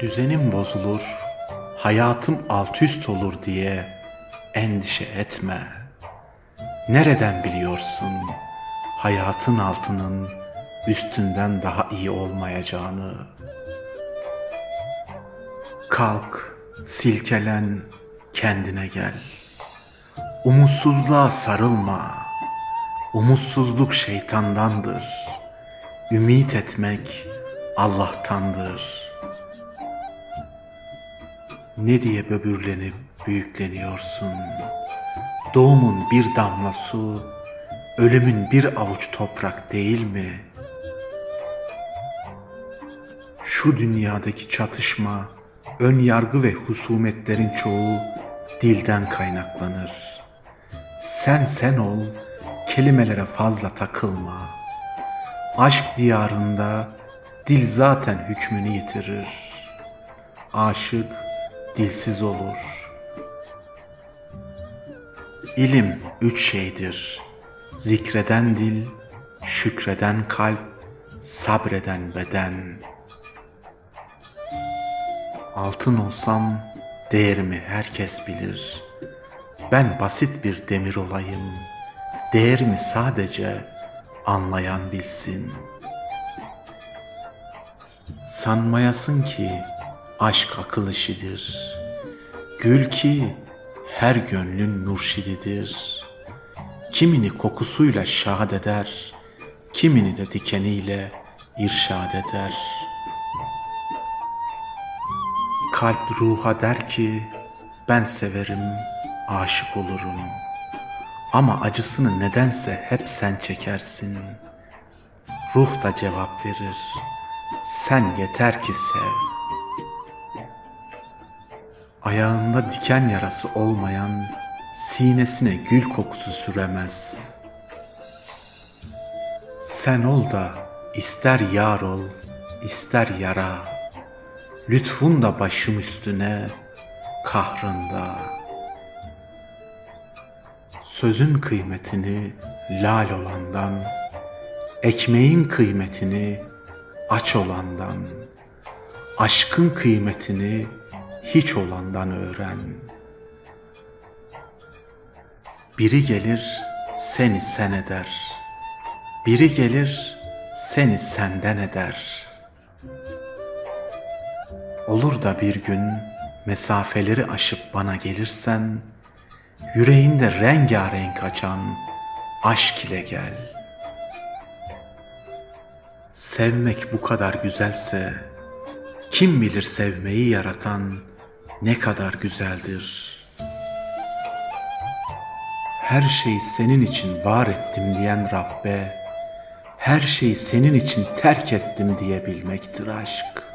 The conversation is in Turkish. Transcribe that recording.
Düzenim bozulur, hayatım alt üst olur diye endişe etme. Nereden biliyorsun hayatın altının üstünden daha iyi olmayacağını? Kalk, silkelen, kendine gel. Umutsuzluğa sarılma. Umutsuzluk şeytandandır. Ümit etmek Allah'tandır. Ne diye böbürlenip büyükleniyorsun? Doğumun bir damla su, ölümün bir avuç toprak değil mi? Şu dünyadaki çatışma, ön yargı ve husumetlerin çoğu dilden kaynaklanır. Sen sen ol, kelimelere fazla takılma. Aşk diyarında dil zaten hükmünü yitirir. Aşık dilsiz olur. İlim üç şeydir. Zikreden dil, şükreden kalp, sabreden beden. Altın olsam değerimi herkes bilir. Ben basit bir demir olayım. Değerimi sadece anlayan bilsin. Sanmayasın ki aşk akıl işidir. Gül ki her gönlün mürşididir. Kimini kokusuyla şahad eder, kimini de dikeniyle irşad eder. Kalp ruha der ki ben severim, aşık olurum. Ama acısını nedense hep sen çekersin. Ruh da cevap verir. Sen yeter ki sev. Ayağında diken yarası olmayan sinesine gül kokusu süremez. Sen ol da ister yar ol, ister yara. Lütfun da başım üstüne, kahrında. Sözün kıymetini lal olandan, ekmeğin kıymetini aç olandan, aşkın kıymetini hiç olandan öğren. Biri gelir seni sen eder. Biri gelir seni senden eder. Olur da bir gün mesafeleri aşıp bana gelirsen, yüreğinde rengarenk açan aşk ile gel. Sevmek bu kadar güzelse, kim bilir sevmeyi yaratan ne kadar güzeldir. Her şeyi senin için var ettim diyen Rabbe, her şeyi senin için terk ettim diyebilmektir aşk.